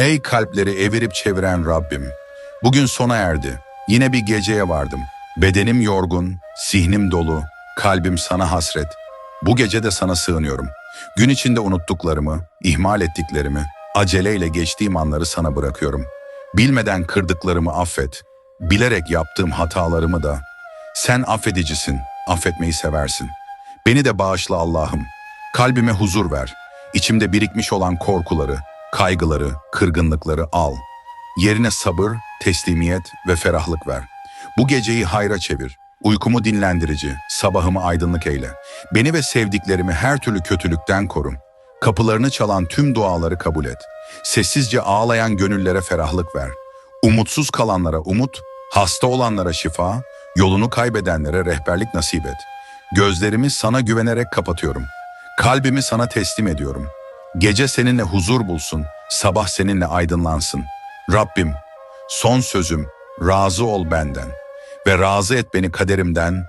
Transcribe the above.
Ey kalpleri evirip çeviren Rabbim! Bugün sona erdi. Yine bir geceye vardım. Bedenim yorgun, zihnim dolu, kalbim sana hasret. Bu gece de sana sığınıyorum. Gün içinde unuttuklarımı, ihmal ettiklerimi, aceleyle geçtiğim anları sana bırakıyorum. Bilmeden kırdıklarımı affet. Bilerek yaptığım hatalarımı da. Sen affedicisin, affetmeyi seversin. Beni de bağışla Allah'ım. Kalbime huzur ver. İçimde birikmiş olan korkuları, kaygıları, kırgınlıkları al. Yerine sabır, teslimiyet ve ferahlık ver. Bu geceyi hayra çevir. Uykumu dinlendirici, sabahımı aydınlık eyle. Beni ve sevdiklerimi her türlü kötülükten koru. Kapılarını çalan tüm duaları kabul et. Sessizce ağlayan gönüllere ferahlık ver. Umutsuz kalanlara umut, hasta olanlara şifa, yolunu kaybedenlere rehberlik nasip et. Gözlerimi sana güvenerek kapatıyorum. Kalbimi sana teslim ediyorum. Gece seninle huzur bulsun, sabah seninle aydınlansın. Rabbim, son sözüm, razı ol benden ve razı et beni kaderimden,